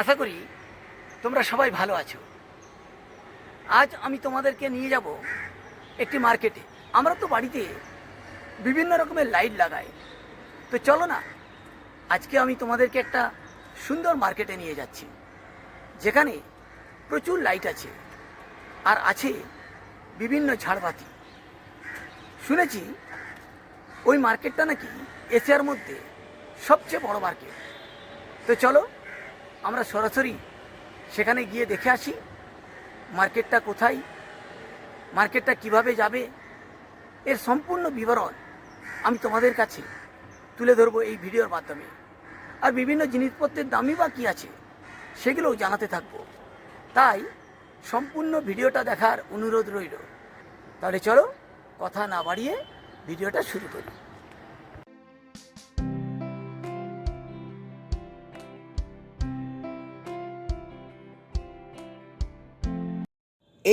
আশা করি তোমরা সবাই ভালো আছো। আজ আমি তোমাদেরকে নিয়ে যাব একটি মার্কেটে। আমরা তো বাড়িতে বিভিন্ন রকমের লাইট লাগাই। তো চলো না, আজকে আমি তোমাদেরকে একটা সুন্দর মার্কেটে নিয়ে যাচ্ছি। যেখানে প্রচুর লাইট আছে আর আছে বিভিন্ন ঝাড়বাতি। শুনেছি ওই মার্কেটটা নাকি এশিয়ার মধ্যে সবচেয়ে বড় মার্কেট। তো চলো আমরা সরাসরি সেখানে গিয়ে দেখে আসি মার্কেটটা কোথায়, মার্কেটটা কীভাবে যাবে, এর সম্পূর্ণ বিবরণ আমি তোমাদের কাছে তুলে ধরবো এই ভিডিওর মাধ্যমে। আর বিভিন্ন জিনিসপত্রের দামই বা কী আছে সেগুলোও জানাতে থাকব। তাই সম্পূর্ণ ভিডিওটা দেখার অনুরোধ রইল। তাহলে চলো কথা না বাড়িয়ে ভিডিওটা শুরু করি।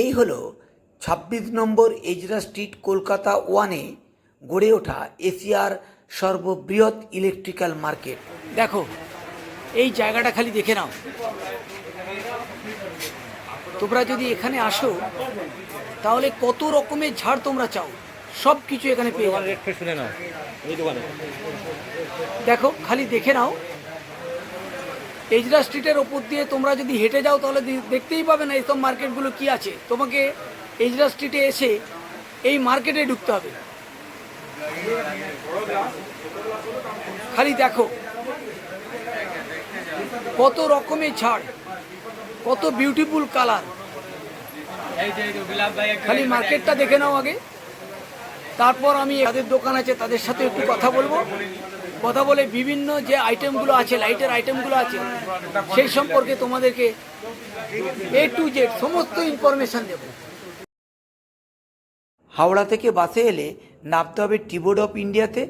এই হলো ছাব্বিশ নম্বর এজরা স্ট্রিট কলকাতা ওয়ানে গড়ে ওঠা এশিয়ার সর্ববৃহৎ ইলেকট্রিক্যাল মার্কেট। দেখো এই জায়গাটা খালি দেখে নাও। তোমরা যদি এখানে আসো তাহলে কত রকমের ঝাড় তোমরা চাও? সব কিছু এখানে পেয়ে যাবে। দেখো খালি দেখে নাও। এজরা স্ট্রিটের ওপর দিয়ে তোমরা যদি হেঁটে যাও, তাহলে দেখতেই পাবে না এইসব মার্কেটগুলো কি আছে। তোমাকে এজরা স্ট্রিটে এসে এই মার্কেটে ঢুকতে হবে। খালি দেখো কত রকমের ছাড় কত বিউটিফুল কালার খালি মার্কেটটা দেখে নাও আগে। তারপর আমি যাদের দোকান আছে, তাদের সাথে একটু কথা বলব। কথা বলে বিভিন্ন যে আইটেমগুলো আছে লাইটের আইটেমগুলো আছে, সেই সম্পর্কে তোমাদেরকে এ টু জেড সমস্ত ইনফরমেশন দেব। হাওড়া থেকে বাসে এলে নামতে হবে টিবোর্ড অফ ইন্ডিয়াতে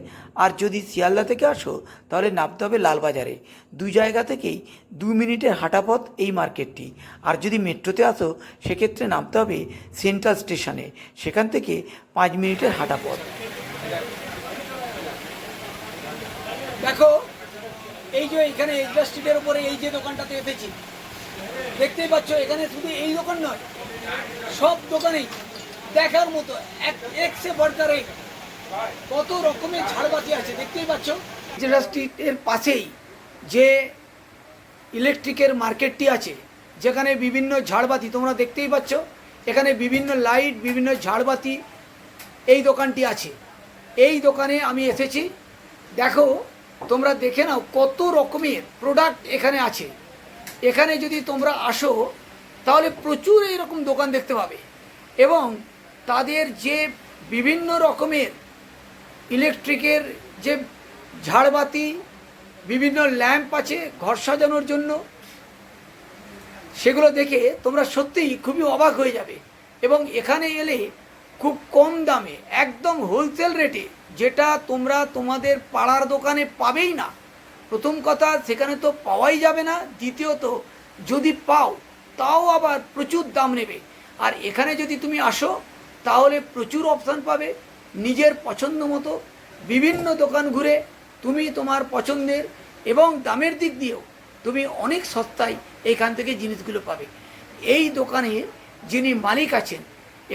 আর যদি শিয়ালদা থেকে আসো, তাহলে নামতে হবে লালবাজারে। দুই জায়গা থেকেই দু মিনিটের হাঁটা পথ এই মার্কেটটি। আর যদি মেট্রোতে আসো, সেক্ষেত্রে নামতে হবে সেন্ট্রাল স্টেশনে সেখান থেকে পাঁচ মিনিটের হাঁটা পথ দেখো, এই যে এখানে এজরা স্ট্রিটের উপরে এই যে দোকানটাতে এসেছি, দেখতেই পাচ্ছ, এখানে শুধু এই দোকান নয়, সব দোকানেই দেখার মতো এক একসে বড়কার এক কত রকমের ঝাড়বাতি আছে, দেখতেই পাচ্ছ। এজরা স্ট্রিটের পাশেই যে ইলেকট্রিকের মার্কেটটি আছে, যেখানে বিভিন্ন ঝাড়বাতি, তোমরা দেখতেই পাচ্ছ, এখানে বিভিন্ন লাইট, বিভিন্ন ঝাড়বাতি এই দোকানটি আছে। এই দোকানে আমি এসেছি। দেখো তোমরা দেখে নাও কত রকমের প্রোডাক্ট এখানে আছে। এখানে যদি তোমরা আসো, তাহলে প্রচুর এইরকম দোকান দেখতে পাবে। এবং তাদের যে বিভিন্ন রকমের ইলেকট্রিকের যে ঝাড়বাতি, বিভিন্ন ল্যাম্প আছে ঘর সাজানোর জন্য, সেগুলো দেখে তোমরা সত্যিই খুবই অবাক হয়ে যাবে। এবং এখানে এলে খুব কম দামে, একদম হোলসেল রেটে যেটা তোমরা তোমাদের পাড়ার দোকানে পাবেই না। প্রথম কথা, সেখানে তো পাওয়াই যাবে না। দ্বিতীয়ত, যদি পাও, তাও আবার প্রচুর দাম নেবে। আর এখানে যদি তুমি আসো, তাহলে প্রচুর অপশান পাবে নিজের পছন্দ মতো। বিভিন্ন দোকান ঘুরে তুমি তোমার পছন্দের এবং দামের দিক দিয়েও তুমি অনেক সস্তায় এইখান থেকে জিনিসগুলো পাবে। এই দোকানের যিনি মালিক আছেন,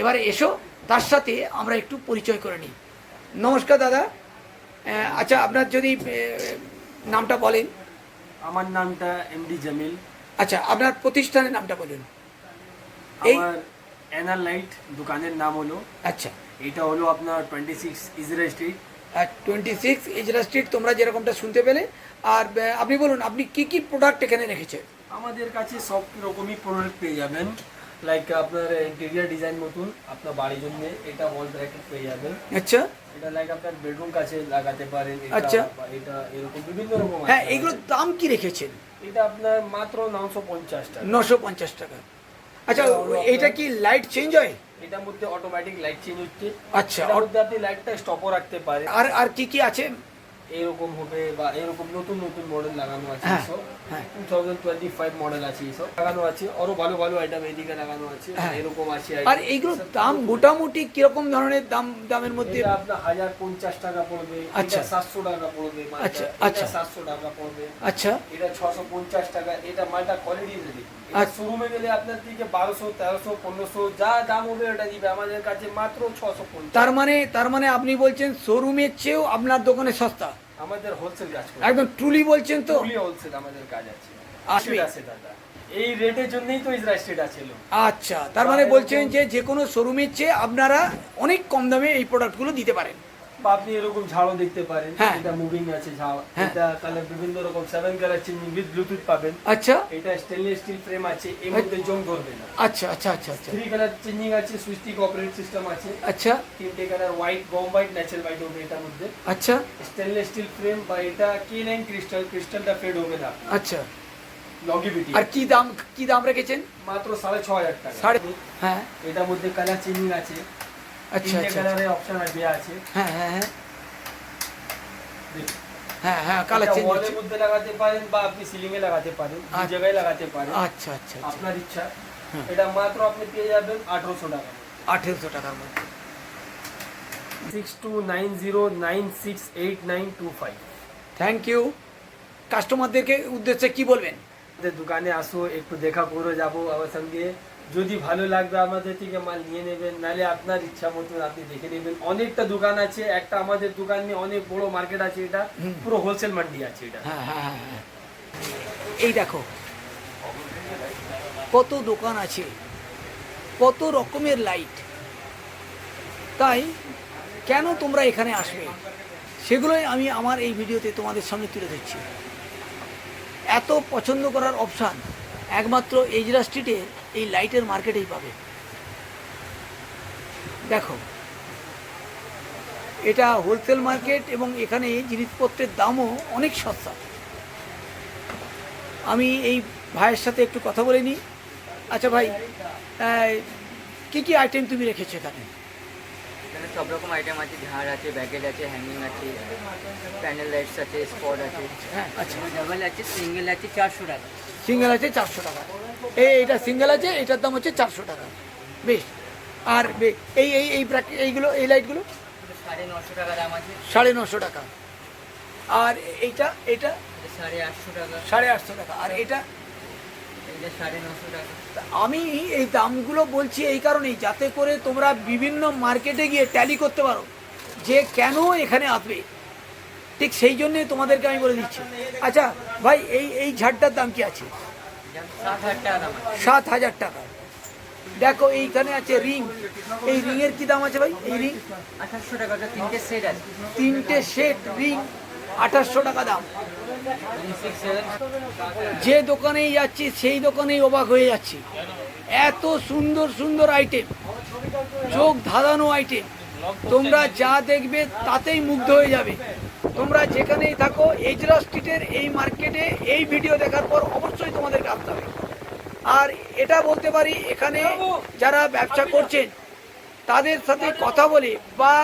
এবারে এসো, তার সাথে আমরা একটু পরিচয় করে নিই। নমস্কার দাদা। আচ্ছা আপনার যদি নামটা বলেন। আমার নামটা এমডি জামিল। আচ্ছা আপনার প্রতিষ্ঠানের নামটা বলুন। এই আমার এনার লাইট দোকানের নাম হলো। আচ্ছা। এটা হলো আপনার টোয়েন্টি সিক্স ইজরা স্ট্রিট আর টোয়েন্টি সিক্স এজরা স্ট্রিট তোমরা যেরকমটা শুনতে পেলে। আর আপনি বলুন আপনি কি কি প্রোডাক্ট এখানে রেখেছেন? আমাদের কাছে সব রকমই প্রোডাক্ট পেয়ে যাবেন। লাইক আপনার ইন্টেরিয়ার ডিজাইন মতন আপনার বাড়ির জন্য এটা ওয়াল ব্র্যাকেট পেয়ে যাবেন। আচ্ছা। এটা লাইক আপনার বেডরুম কাছে লাগাতে পারেন আচ্ছা। এটা এরকম বিভিন্ন রকম হ্যাঁ এগুলোর দাম কি রেখেছেন? এটা আপনার মাত্র নশো পঞ্চাশ টাকা। নশো পঞ্চাশ টাকা। আচ্ছা এটা কি লাইট চেঞ্জ হয়? এটার মধ্যে অটোমেটিক লাইট চেঞ্জ হচ্ছে। আচ্ছা আপনি লাইটটা স্টপও রাখতে পারেন। আর আর কি কি আছে? এরকম হবে বা এরকম নতুন নতুন মডেল লাগানো আছে। Two thousand twenty five model আছে এইসব লাগানো আছে আরও ভালো ভালো আইটেম এইদিকে লাগানো আছে হ্যাঁ। এরকম আছে আর। এইগুলোর দাম মোটামুটি কীরকম ধরনের দাম দামের মধ্যে আপনার হাজার পঞ্চাশ টাকা পড়বে আচ্ছা। সাতশো টাকা পড়বে আচ্ছা, আচ্ছা। সাতশো টাকা পড়বে আচ্ছা এটা ছশো পঞ্চাশ টাকা এটা মালটা কোয়ালিটি দেখুন আচ্ছা। শোরুমে গেলে আপনার দিকে বারোশো তেরোশো পনেরোশো যা দাম হবে ওটা দিবে। আমাদের কাছে মাত্র ছশো তার মানে তার মানে আপনি বলছেন শোরুমের চেয়েও আপনার দোকানে সস্তা? আমাদের হোলসেল কাজ একদম ট্রুলি বলছেন তো? ফুলি হোলসেল আমাদের কাজ আছে। আসবে। আছে দাদা। এই রেটের জন্যই তো ইসরা স্ট্রিট আছে আচ্ছা তার মানে বলছেন যে যে কোনো শোরুমের চেয়ে আপনারা অনেক কম দামে এই প্রোডাক্টগুলো দিতে পারেন। আপনি এরকম ঝাড়ও দেখতে পারেন। এটা মুভিং আছে ঝাড়। হ্যাঁ। এটা কালার বিভিন্ন রকম সেভেন কালার উইথ ব্লুটুথ পাবেন। আচ্ছা। এটা স্টেনলেস স্টিল ফ্রেম আছে এর মধ্যে জং ধরবে না। আচ্ছা আচ্ছা আচ্ছা আচ্ছা। থ্রি কালার চেঞ্জিং আছে সুইচটিক অপারেট সিস্টেম আছে। আচ্ছা। তিনটে কালার হোয়াইট বম হোয়াইট ন্যাচারাল হোয়াইট হবে এটার মধ্যে। আচ্ছা। স্টেনলেস স্টিল ফ্রেম বা এটা কে নাইন ক্রিস্টাল ক্রিস্টালটা ফেড হবে না। আচ্ছা। লংগিভিটি আর কি দাম কি দাম রেখেছেন? মাত্র সাড়ে ছ হাজার টাকা। সাড়ে হ্যাঁ। এটার মধ্যে কালার চেঞ্জিং আছে। আচ্ছা আচ্ছা কালারের অপশন দেওয়া আছে। হ্যাঁ হ্যাঁ হ্যাঁ। হ্যাঁ হ্যাঁ কালার চেঞ্জ ওয়ালের মধ্যে লাগাতে পারেন বা আপনি সিলিং এ লাগাতে পারেন দু আচ্ছা। জায়গায় লাগাতে পারেন। আচ্ছা আচ্ছা আচ্ছা। আপনার ইচ্ছা। এটা মাত্র আপনি পেয়ে যাবেন আঠারোশো টাকা আঠেরোশো টাকার মধ্যে। Six two nine zero nine six eight nine two five thank you কাস্টমারদেরকে উদ্দেশ্যে কি বলবেন? দোকানে আসো একটু দেখা করে যাব আমার সঙ্গে। যদি ভালো লাগবে আমাদের থেকে মাল নিয়ে নেবেন নাহলে আপনার ইচ্ছা মতন আপনি দেখে নেবেন। অনেকটা দোকান আছে একটা আমাদের দোকান নিয়ে অনেক বড় মার্কেট আছে এটা পুরো হোলসেল মান্ডি আছে এটা। হ্যাঁ হ্যাঁ হ্যাঁ। এই দেখো কত দোকান আছে কত রকমের লাইট। তাই কেন তোমরা এখানে আসবে? সেগুলোই আমি আমার এই ভিডিওতে তোমাদের সামনে তুলে ধরছি। এত পছন্দ করার অপশান একমাত্র এজরা স্ট্রিটে এই লাইটের মার্কেটেই পাবে। দেখো, এটা হোলসেল মার্কেট এবং এখানে জিনিসপত্রের দামও অনেক সস্তা। আমি এই ভাইয়ের সাথে একটু কথা বলে নিই। আচ্ছা ভাই কী কী আইটেম তুমি রেখেছো এখানে? সব রকম আইটেম আছে ঝাড় আছে ব্যাগেজ আছে হ্যাঙ্গিং আছে প্যানেল লাইটস আছে স্পট আছে হ্যাঁ আচ্ছা ডাবল আছে সিঙ্গেল আছে চারশো টাকা। সিঙ্গেল আছে চারশো টাকা। এই এটা সিঙ্গেল আছে এটার দাম হচ্ছে চারশো টাকা। বেশ আর এই এই এই এইগুলো এই লাইটগুলো সাড়ে নশো টাকা দাম আছে। সাড়ে নশো টাকা। আর এইটা এটা সাড়ে আটশো টাকা। সাড়ে আটশো টাকা। আর এটা এটা সাড়ে নশো টাকা তা আমি এই দামগুলো বলছি এই কারণেই যাতে করে তোমরা বিভিন্ন মার্কেটে গিয়ে ট্যালি করতে পারো যে কেন এখানে আসবে। ঠিক সেই জন্যে তোমাদেরকে আমি বলে দিচ্ছি। আচ্ছা ভাই এই এই ঝাড়টার দাম কি আছে? সাত হাজার টাকা দাম আছে। সাত হাজার টাকা। দেখো এইখানে আছে রিং। এই রিংয়ের কি দাম আছে ভাই? এই রিং? আঠাশশো টাকা তিনটে সেট আছে। তিনটে সেট রিং। আঠাশশো টাকা দাম। যে দোকানেই যাচ্ছি, সেই দোকানেই অবাক হয়ে যাচ্ছি। এত সুন্দর সুন্দর আইটেম চোখ ধাঁধানো আইটেম তোমরা যা দেখবে তাতেই মুগ্ধ হয়ে যাবে। তোমরা যেখানেই থাকো, এজরা স্ট্রিটের এই মার্কেটে এই ভিডিও দেখার পর অবশ্যই তোমাদের আসতে হবে। আর এটা বলতে পারি, এখানে যারা ব্যবসা করছেন, তাদের সাথে কথা বলে বা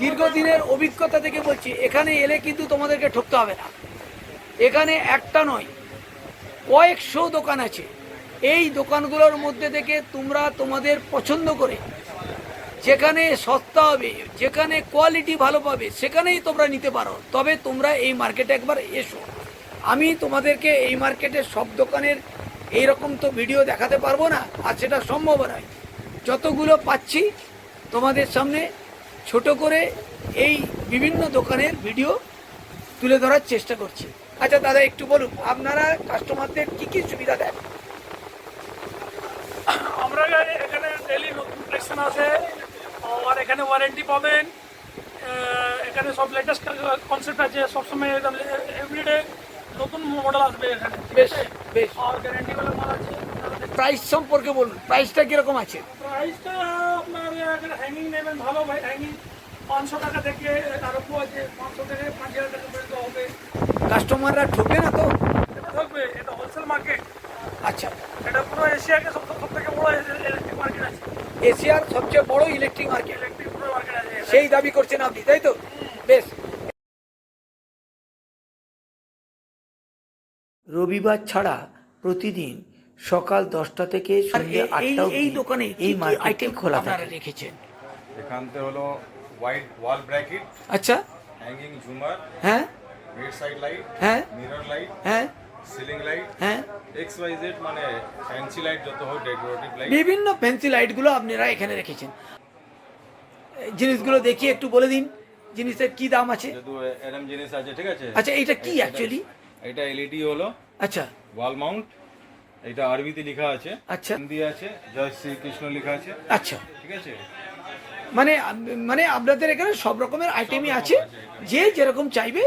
দীর্ঘদিনের অভিজ্ঞতা থেকে বলছি, এখানে এলে কিন্তু তোমাদেরকে ঠকতে হবে না। এখানে একটা নয়, কয়েকশো দোকান আছে। এই দোকানগুলোর মধ্যে থেকে তোমরা তোমাদের পছন্দ করে যেখানে সস্তা হবে, যেখানে কোয়ালিটি ভালো পাবে, সেখানেই তোমরা নিতে পারো। তবে তোমরা এই মার্কেটে একবার এসো। আমি তোমাদেরকে এই মার্কেটের সব দোকানের এই রকম তো ভিডিও দেখাতে পারব না, আর সেটা সম্ভব নয়। যতগুলো পাচ্ছি তোমাদের সামনে ছোট করে এই বিভিন্ন দোকানের ভিডিও তুলে ধরার চেষ্টা করছি। আচ্ছা দাদা একটু বলুন আপনারা কাস্টমারদের কি কি সুবিধা দেন? আমরা এখানে ডেলি নতুন কালেকশন আছে আর এখানে ওয়ারেন্টি পাবেন। এখানে সব লেটেস্ট কনসেপ্ট আছে সবসময় এভরিডে নতুন মডেল আসবে এখানে বেশ বেশ। আর গ্যারেন্টি মাল আছে। প্রাইস সম্পর্কে বলুন প্রাইসটা কীরকম আছে? প্রাইসটা আপনার হ্যাঙ্গিং নেবেন ভালো ভাই হ্যাঙ্গিং পাঁচশো টাকা থেকে আরম্ভ আছে পাঁচশো থেকে পাঁচ হাজার টাকা পর্যন্ত হবে। কাস্টমাররা ঠকবে না তো? এটা ঠকবে এটা হোলসেল মার্কেট আচ্ছা। এটা পুরো এশিয়াকে সব সব থেকে বড় ইলেকট্রিক মার্কেট আছে। এশিয়ার সবচেয়ে বড় ইলেকট্রিক মার্কেট ইলেকট্রিক পুরো মার্কেট আছে সেই দাবি করছেন আপনি তাই তো? বেশ। রবিবার ছাড়া প্রতিদিন সকাল দশটা থেকে সন্ধ্যে আটটা এই দোকানে এই আইটেম খোলা আপনারা রেখেছেন? এখানতে হলো হোয়াইট ওয়াল ব্র্যাকেট আচ্ছা। হ্যাঙ্গিং ঝুমার হ্যাঁ। বেড সাইড লাইট হ্যাঁ। মিরর লাইট হ্যাঁ। সিলিং লাইট হ্যাঁ। এক্স ওয়াই জেড মানে ফ্যান্সি লাইট যত হয় ডেকোরেটিভ লাইট বিভিন্ন ফ্যান্সি লাইটগুলো আপনারা এখানে রেখেছেন। জিনিসগুলো দেখিয়ে একটু বলে দিন জিনিসের কি দাম আছে? এরম জিনিস আছে ঠিক আছে? আচ্ছা এটা কি অ্যাকচুয়ালি এটা এলইডি হলো আচ্ছা। ওয়াল মাউন্ট এটা আরবিতে লেখা আছে আচ্ছা। হিন্দি আছে জয় শ্রীকৃষ্ণ লেখা আছে। আচ্ছা। ঠিক আছে? মানে মানে আপনাদের এখানে সব রকমের আইটেমই আছে যে যেরকম চাইবে।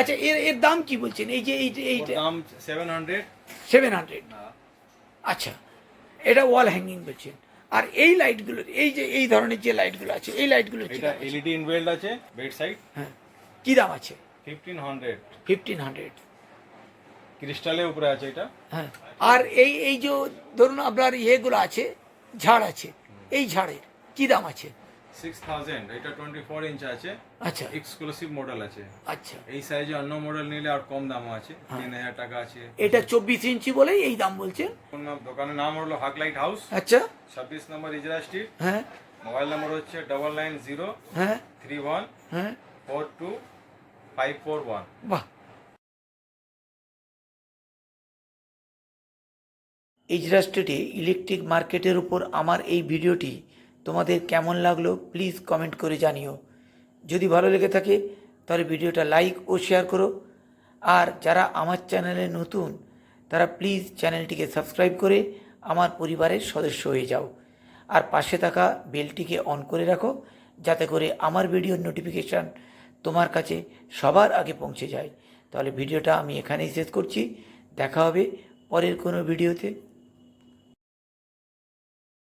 আচ্ছা এর এর দাম কি বলছেন? এই যে এই ওর দাম সেভেন হান্ড্রেড সেভেন হান্ড্রেড আচ্ছা এটা ওয়াল হ্যাঙ্গিং বলছেন। আর এই লাইটগুলোর এই যে এই ধরনের যে লাইটগুলো আছে এই লাইটগুলো এটা? এলইডি ইনভেল্ড আছে বেড সাইড হ্যাঁ। কি দাম আছে? ফিফটিন হান্ড্রেড ফিফটিন হান্ড্রেড ক্রিস্টালের উপরে আছে এটা? হ্যাঁ। আর এই এই যে ধরুন আপনার ইয়েগুলো আছে ঝাড় আছে এই ঝাড়ের কি দাম আছে? সিক্স থাউজেন্ড এটা টোয়েন্টি ফোর ইঞ্চ আছে। আচ্ছা। এক্সক্লুসিভ মডেল আছে। আচ্ছা। এই সাইজে অন্য মডেল নিলে আর কম দাম আছে তিন হাজার টাকা আছে। এটা চব্বিশ ইঞ্চি বলেই এই দাম বলছেন ওর দোকানের নাম হলো হাক লাইট হাউস আচ্ছা। ছাব্বিশ নম্বর ইজরা স্ট্রিট হ্যাঁ। মোবাইল নাম্বার হচ্ছে ডবল নাইন জিরো হ্যাঁ। থ্রি ওয়ান হ্যাঁ। Four two five four one বাহ। ইজরা স্টেটে ইলেকট্রিক মার্কেটের উপর আমার এই ভিডিওটি তোমাদের কেমন লাগল প্লিজ কমেন্ট করে জানিও। যদি ভালো লেগে থাকে, তাহলে ভিডিওটা লাইক ও শেয়ার করো। আর যারা আমার চ্যানেলে নতুন, তারা প্লিজ চ্যানেলটিকে সাবস্ক্রাইব করে আমার পরিবারের সদস্য হয়ে যাও। আর পাশে থাকা বেলটিকে অন করে রাখো, যাতে করে আমার ভিডিওর নোটিফিকেশান তোমার কাছে সবার আগে পৌঁছে যায়। তাহলে ভিডিওটা আমি এখানেই শেষ করছি। দেখা হবে পরের কোনো ভিডিওতে